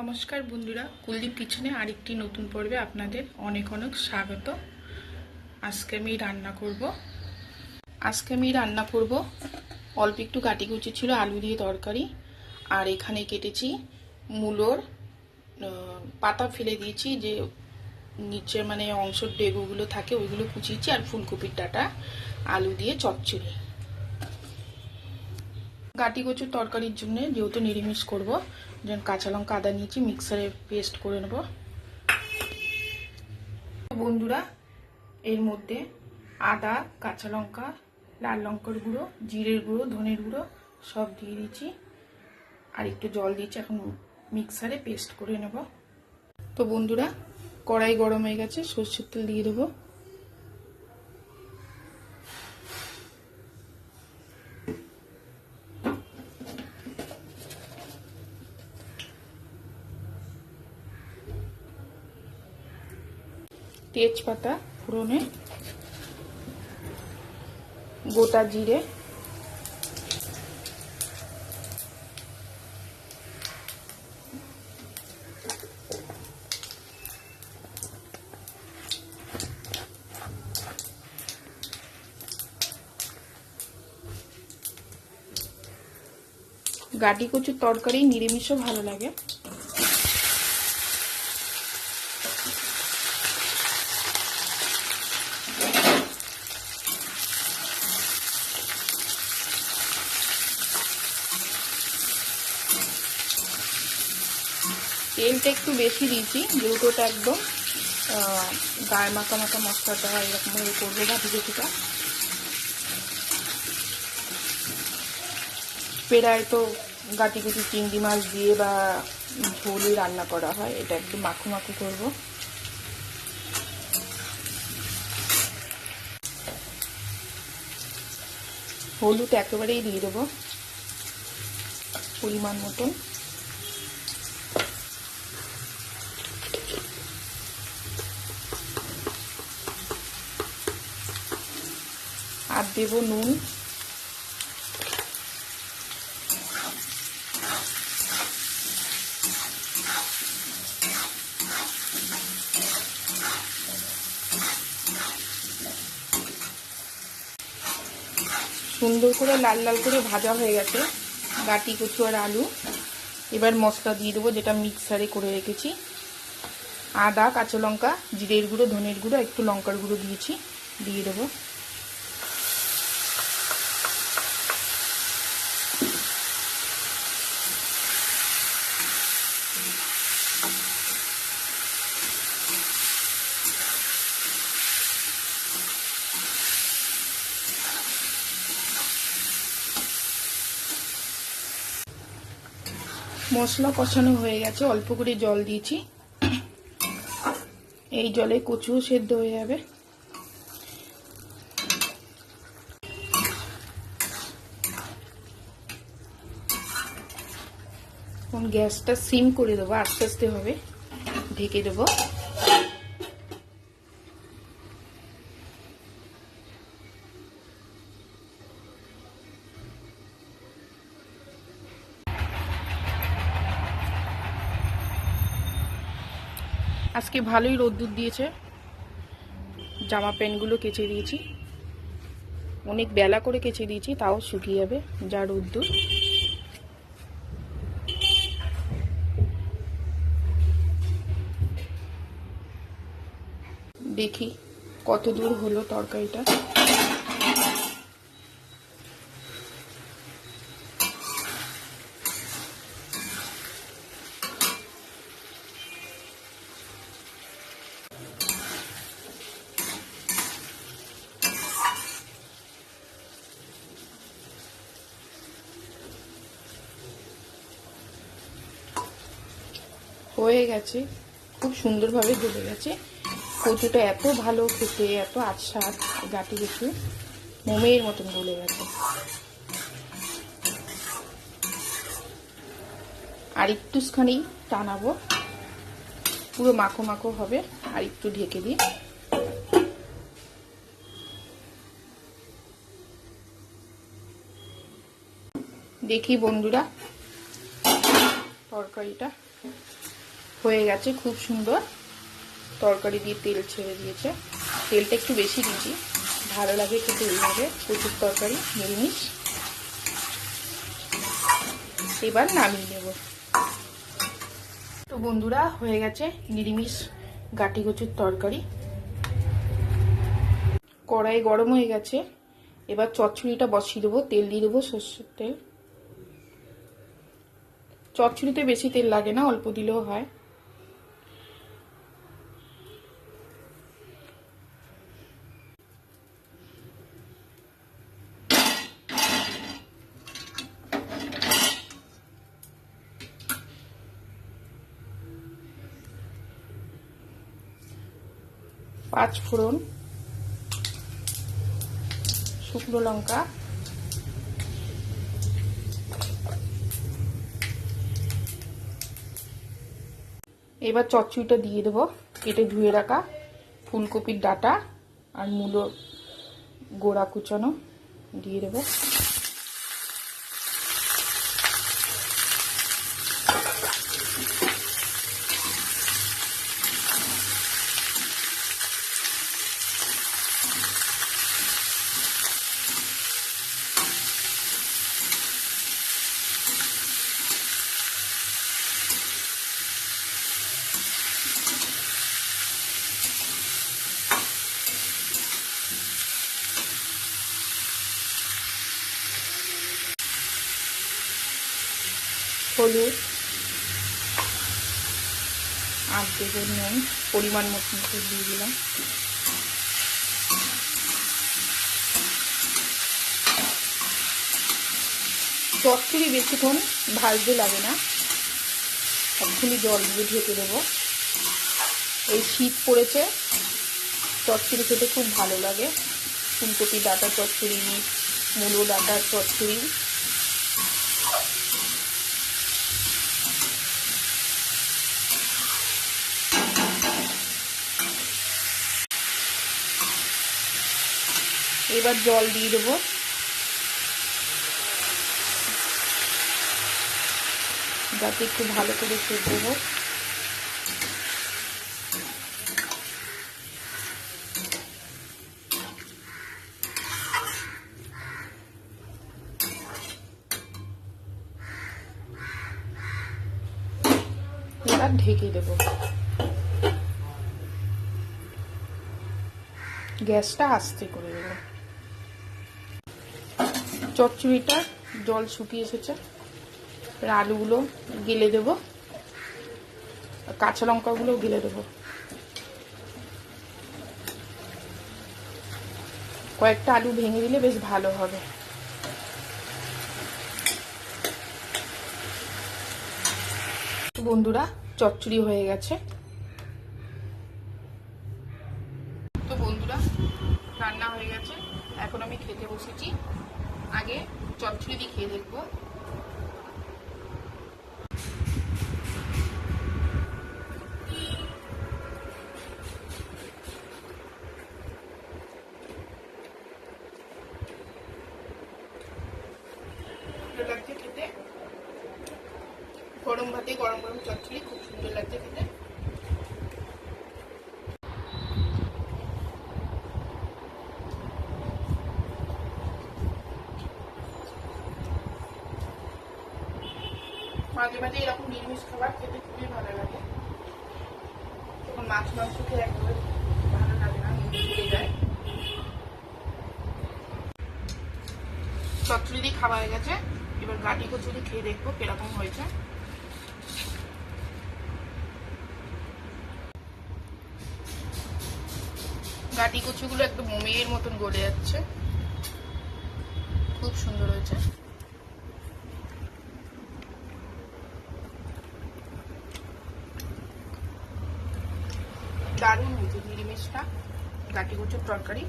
নমস্কার বন্ধুরা, কুলদীপ কিচেনে আরেকটি নতুন পর্বে আপনাদের অনেক অনেক স্বাগত। আজকে আমি রান্না করব। আজকে আমি রান্না করব, অল্প একটু কাটি কুচি ছিল, আলু দিয়ে তরকারি, আর এখানে কেটেছি মূলোর পাতা ফেলে দিয়েছি, যে নিচে মানে অংশ ডেগুগুলো থাকে ওইগুলো কুচিয়েছি, আর ফুলকপির ডাটা, আলু দিয়ে চচ্চড়ি। গাটি কচুর তরকারির জন্য যেহেতু নিরামিষ করব যেন কাঁচা লঙ্কা আদা নিয়েছি, মিক্সারে পেস্ট করে নেব। বন্ধুরা, এর মধ্যে আদা, কাঁচা লঙ্কা, লাল লঙ্কার গুঁড়ো, জিরের গুঁড়ো, ধনের গুঁড়ো সব দিয়ে দিচ্ছি আর একটু জল দিয়েছি, এখন মিক্সারে পেস্ট করে নেব। তো বন্ধুরা, কড়াই গরম হয়ে গেছে, সর্ষের তেল দিয়ে দেবো। তেজপাতা ফোড়নে গোটা জিরে গাটি কচুর তরকারি নিরামিষও ভালো লাগে। তেলটা একটু বেশি দিয়েছি ওটা একদম গায়ে মাখা মাখা মশলাটা এরকমভাবে করব ভাজি কিছুটা পেড়ায় তো গাটি গুটি চিংড়ি মাছ দিয়ে বা ঝোলে রান্না করা হয়, এটা একদম মাখু মাখু করব। হলুদ একেবারেই দিয়ে দেবো, পরিমাণ মতন। আর দেবো নুন। সুন্দর করে লাল লাল করে ভাজা হয়ে গেছে। গাটি কচু আর আলু। এবার মশলা দিয়ে দেবো, যেটা মিক্সারে করে রেখেছি। আদা, কাঁচা লঙ্কা, জিরের গুঁড়ো, ধনের গুঁড়ো, একটু লঙ্কার গুঁড়ো দিয়েছি, দিয়ে দেবো। মশলা কষানো হয়ে গেছে, অল্প করে জল দিয়েছি। এই জলে কচু সেদ্ধ হয়ে যাবে। গ্যাসটা সিম করে দেবো, আস্তে আস্তে হবে। ঢেকে দেবো। আজকে ভালোই রোদ্দুর দিয়েছে। জামা প্যান্টগুলো কেচে দিয়েছি। অনেক বেলা করে কেচে দিয়েছি, তাও শুকিয়ে যাবে যা রোদ্দুর। দেখি কত দূর হলো তরকারিটা। হয়ে গেছে, খুব সুন্দরভাবে গলে গেছে। কচুটা এত ভালো খেতে, এত আচ্ছাদ, গাটি কচু মোমের মতন গলে গেছে। আর একটুখানি টানাবো, পুরো মাখো মাখো হবে, আর একটু ঢেকে দিই। দেখি বন্ধুরা, তরকারিটা। হয়ে গেছে, খুব সুন্দর। তরকারি দিয়ে তেল ছেড়ে দিয়েছে। তেলটা একটু বেশি দিয়েছি ভালো লাগে খেতে এইভাবে প্রচুর তরকারি, নিরামিষ। এবার নামিয়ে নেব। তো বন্ধুরা, হয়ে গেছে নিরামিষ গাটি কচুর তরকারি। কড়াই গরম হয়ে গেছে। এবার চচ্চড়িটা বসিয়ে দেবো। তেল দিয়ে দেবো সর্ষের তেল। চচ্চড়িতে বেশি তেল লাগে না, অল্প দিলেও হয়। পাঁচ ফোড়ন শুকনো লঙ্কা। এবার চচ্চড়িটা দিয়ে দেবো। কেটে ধুয়ে রাখা ফুলকপির ডাটা আর মূলো গোড়া কুচানো দিয়ে দেবো। হলুদ। আর দেবো নুন, পরিমাণ মতন দিয়ে দিলাম। চচ্চড়ি বেশিক্ষণ ভাজতে লাগে না। এক্ষুনি জল দিয়ে ঢেকে দেবো। এই শীত পড়েছে, চচ্চড়ি খেতে খুব ভালো লাগে। ফুলকপি ডাটা চচ্চড়ি, মূলো ডাটার চচ্চড়ি। এবার জল দিয়ে দেবো। যাতে একটু ভালো করে সেদ্ধ হোক। এবার ঢেকে দেব। গ্যাসটা আস্তে করে দেব। চচ্চড়িটা, জল শুকিয়ে এসেছে। আলুগুলো গেলে দেব। কাঁচা লঙ্কাগুলো গেলে দেব। কয়েকটা আলু ভেঙে দিলে বেশ ভালো হবে। বন্ধুরা, চচ্চড়ি হয়ে গেছে তো বন্ধুরা রান্না হয়ে গেছে এখন আমি খেতে বসেছি আগে ভালো লাগছে খেতে। গরম ভাতে গরম গরম চচ্চড়ি খুব সুন্দর লাগছে খেতে মাঝে মাঝে এরকম নিরামিষ খাবার খেতে খুবই ভালো লাগে তখন মাছ দিয়ে খাওয়া হয়ে গেছে। এবার গাটি কচুরি খেয়ে দেখব কীরকম হয়েছে। গাটি কচুগুলো একদম মোমের মতন গলে যাচ্ছে। খুব সুন্দর হয়েছে। দারুণ হয়েছে নিরামিষটা গাটি কচুর তরকারি।